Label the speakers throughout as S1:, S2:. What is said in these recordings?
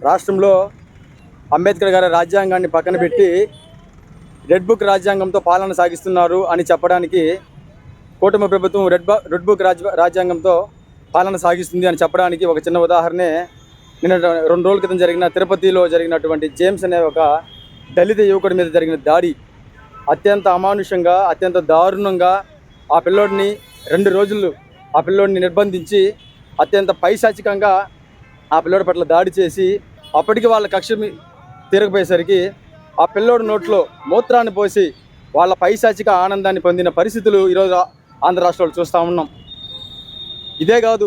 S1: రాష్ట్రంలో అంబేద్కర్ గారి రాజ్యాంగాన్ని పక్కన పెట్టి రెడ్ బుక్ రాజ్యాంగంతో పాలన సాగిస్తున్నారు అని చెప్పడానికి కూటమి ప్రభుత్వం రెడ్ బా రెడ్ బుక్ రాజ్ రాజ్యాంగంతో పాలన సాగిస్తుంది అని చెప్పడానికి ఒక చిన్న ఉదాహరణే నిన్న రెండు రోజుల క్రితం జరిగిన తిరుపతిలో జరిగినటువంటి జేమ్స్ అనే ఒక దళిత యువకుడి మీద జరిగిన దాడి. అత్యంత అమానుషంగా అత్యంత దారుణంగా ఆ పిల్లోడిని రెండు రోజులు ఆ పిల్లోడిని నిర్బంధించి అత్యంత పైశాచికంగా ఆ పిల్లోడి పట్ల దాడి చేసి అప్పటికి వాళ్ళ కక్ష తీరకపోయేసరికి ఆ పిల్లోడి నోట్లో మూత్రాన్ని పోసి వాళ్ళ పైశాచిక ఆనందాన్ని పొందిన పరిస్థితులు ఈరోజు ఆంధ్ర రాష్ట్రంలో చూస్తూ ఉన్నాం. ఇదే కాదు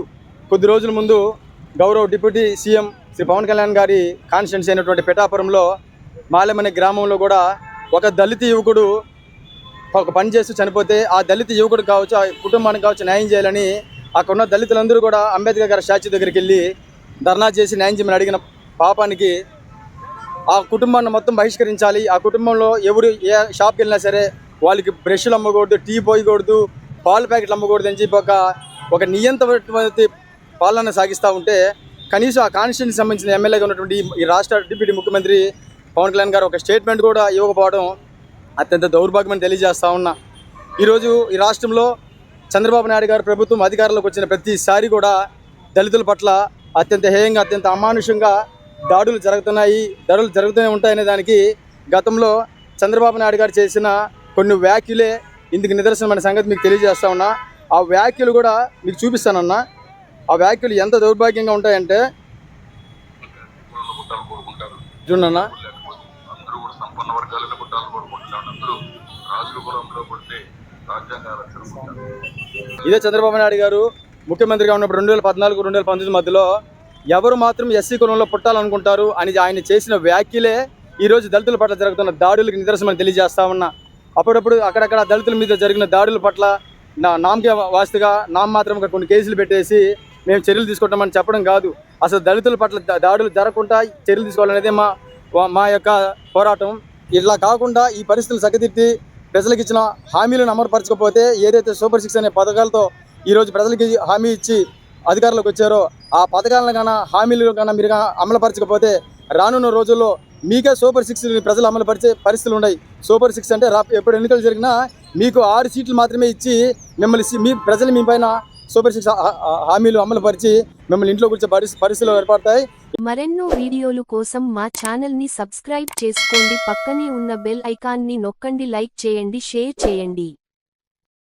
S1: కొద్ది రోజుల ముందు గౌరవ్ డిప్యూటీ సీఎం శ్రీ పవన్ కళ్యాణ్ గారి కాన్స్టిట్యున్సీ అయినటువంటి పిఠాపురంలో మాలెం అనే గ్రామంలో కూడా ఒక దళిత యువకుడు ఒక పని చేస్తూ చనిపోతే ఆ దళిత యువకుడు కావచ్చు ఆ కుటుంబానికి కావచ్చు న్యాయం చేయాలని అక్కడ ఉన్న దళితులందరూ కూడా అంబేద్కర్ గారి స్టాచ్యూ దగ్గరికి వెళ్ళి ధర్నా చేసి న్యాయం చేయమని అడిగిన పాపానికి ఆ కుటుంబాన్ని మొత్తం బహిష్కరించాలి. ఆ కుటుంబంలో ఎవరు ఏ షాప్కి వెళ్ళినా సరే వాళ్ళకి బ్రష్లు అమ్మకూడదు టీ పోయకూడదు పాల ప్యాకెట్లు అమ్మకూడదు అని చెప్పి ఒక ఒక నియంత్రణ పాలన సాగిస్తూ ఉంటే కనీసం ఆ కాన్స్టిట్యూన్సీ సంబంధించిన ఎమ్మెల్యేగా ఉన్నటువంటి ఈ- రాష్ట్ర డిప్యూటీ ముఖ్యమంత్రి పవన్ కళ్యాణ్ గారు ఒక స్టేట్మెంట్ కూడా ఇవ్వకపోవడం అత్యంత దౌర్భాగ్యమని తెలియజేస్తూ ఉన్నా. ఈరోజు ఈ రాష్ట్రంలో చంద్రబాబు నాయుడు గారు ప్రభుత్వం అధికారంలోకి వచ్చిన ప్రతిసారి కూడా దళితుల పట్ల అత్యంత హేయంగా అత్యంత అమానుషంగా దాడులు జరుగుతున్నాయి దాడులు జరుగుతూనే ఉంటాయనే దానికి గతంలో చంద్రబాబు నాయుడు గారు చేసిన కొన్ని వ్యాఖ్యలే ఇందుకు నిదర్శనమైన సంగతి మీకు తెలియజేస్తా ఉన్నా. ఆ వ్యాఖ్యలు కూడా మీకు చూపిస్తానన్నా. ఆ వ్యాఖ్యలు ఎంత దౌర్భాగ్యంగా ఉంటాయంటే చూడన్నా ఇదే చంద్రబాబు నాయుడు గారు ముఖ్యమంత్రిగా ఉన్నప్పుడు రెండు వేల పద్నాలుగు రెండు వేల పంతొమ్మిది మధ్యలో ఎవరు మాత్రం ఎస్సీ కులంలో పుట్టాలనుకుంటారు అని ఆయన చేసిన వ్యాఖ్యలే ఈరోజు దళితుల పట్ల జరుగుతున్న దాడులకు నిదర్శనమని తెలియజేస్తా ఉన్నా. అప్పుడప్పుడు అక్కడక్కడ దళితుల మీద జరిగిన దాడుల పట్ల నా నామకే వాస్తుగా నామ మాత్రంగా కొన్ని కేసులు పెట్టేసి మేము చర్యలు తీసుకుంటామని చెప్పడం కాదు. అసలు దళితుల పట్ల దాడులు జరగకుండా చర్యలు తీసుకోవాలనేదే మా మా యొక్క పోరాటం. ఇట్లా కాకుండా ఈ పరిస్థితులు చక్కదిద్ది ప్రజలకు ఇచ్చిన హామీలను అమలుపరచకపోతే ఏదైతే సూపర్ సిక్స్ అనే పథకాలతో ఈరోజు ప్రజలకి హామీ ఇచ్చి అధికారంలోకి వచ్చారో ఆ పథకాలను కన్నా హామీలు కన్నా మీరు అమలుపరచకపోతే రానున్న రోజుల్లో మీకే సూపర్ సిక్స్ ప్రజలు అమలుపరిచే పరిస్థితులు ఉన్నాయి. సూపర్ సిక్స్ అంటే రా ఎప్పుడు ఎన్నికలు జరిగినా మీకు ఆరు సీట్లు మాత్రమే ఇచ్చి మిమ్మల్ని మీ ప్రజలు మీ పైన సూపర్ సిక్స్ హామీలు అమలుపరిచి మిమ్మల్ని ఇంట్లో కూర్చో పరిస్థితి పరిస్థితులు ఏర్పడతాయి.
S2: మరెన్నో వీడియోలు కోసం మా ఛానల్ని సబ్స్క్రైబ్ చేసుకోండి. పక్కనే ఉన్న బెల్ ఐకాన్ని నొక్కండి. లైక్ చేయండి. షేర్ చేయండి.